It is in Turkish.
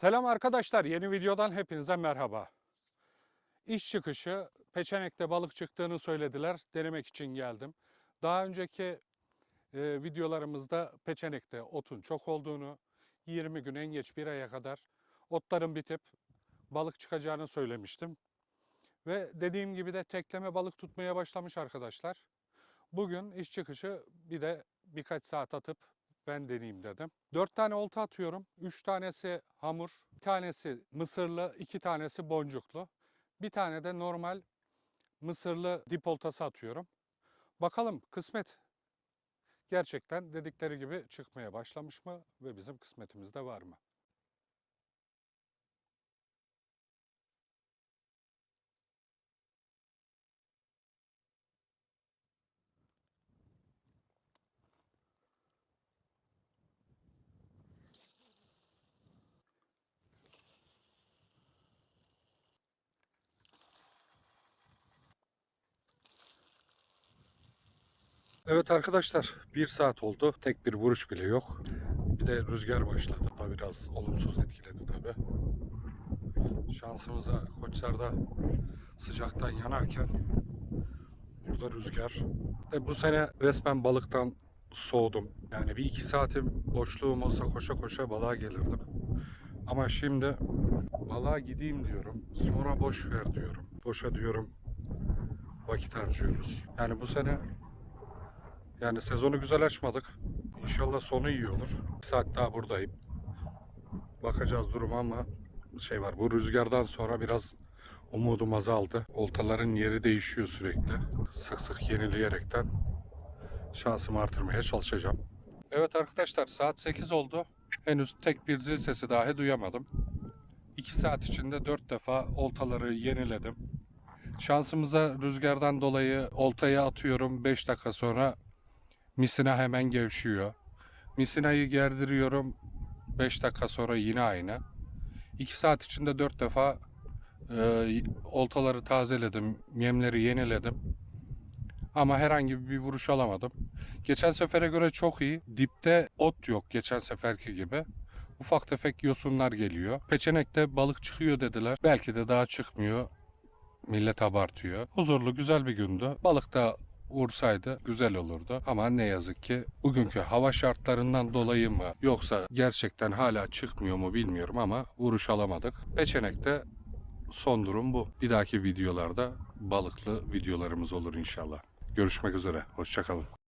Selam arkadaşlar, yeni videodan hepinize merhaba. İş çıkışı Peçenek'te balık çıktığını söylediler, denemek için geldim. Daha önceki e, videolarımızda Peçenek'te otun çok olduğunu, 20 gün en geç bir aya kadar otların bitip balık çıkacağını söylemiştim. Ve dediğim gibi de tekleme balık tutmaya başlamış arkadaşlar. Bugün iş çıkışı bir de birkaç saat atıp ben deneyeyim dedim. Dört tane olta atıyorum. Üç tanesi hamur, bir tanesi mısırlı, iki tanesi boncuklu. Bir tane de normal mısırlı dip oltası atıyorum. Bakalım kısmet gerçekten dedikleri gibi çıkmaya başlamış mı ve bizim kısmetimizde var mı? Evet arkadaşlar bir saat oldu. Tek bir vuruş bile yok. Bir de rüzgar başladı. Da biraz olumsuz etkiledi tabi. Şansımıza Koçlar'da sıcaktan yanarken burada rüzgar. E, bu sene resmen balıktan soğudum. Yani bir iki saatim boşluğum olsa koşa koşa balığa gelirdim. Ama şimdi balığa gideyim diyorum. Sonra boş ver diyorum. Boşa diyorum vakit harcıyoruz. Yani bu sene yani sezonu güzel açmadık. İnşallah sonu iyi olur. Bir saat daha buradayım. Bakacağız duruma ama şey var bu rüzgardan sonra biraz umudum azaldı. Oltaların yeri değişiyor sürekli. Sık sık yenileyerekten şansımı artırmaya çalışacağım. Evet arkadaşlar saat 8 oldu. Henüz tek bir zil sesi dahi duyamadım. 2 saat içinde 4 defa oltaları yeniledim. Şansımıza rüzgardan dolayı oltayı atıyorum 5 dakika sonra Misina hemen gevşiyor. Misinayı gerdiriyorum. 5 dakika sonra yine aynı. 2 saat içinde 4 defa e, oltaları tazeledim. Yemleri yeniledim. Ama herhangi bir vuruş alamadım. Geçen sefere göre çok iyi. Dipte ot yok geçen seferki gibi. Ufak tefek yosunlar geliyor. Peçenekte balık çıkıyor dediler. Belki de daha çıkmıyor. Millet abartıyor. Huzurlu güzel bir gündü. Balık da vursaydı güzel olurdu. Ama ne yazık ki bugünkü hava şartlarından dolayı mı yoksa gerçekten hala çıkmıyor mu bilmiyorum ama vuruş alamadık. Peçenek'te son durum bu. Bir dahaki videolarda balıklı videolarımız olur inşallah. Görüşmek üzere. Hoşçakalın.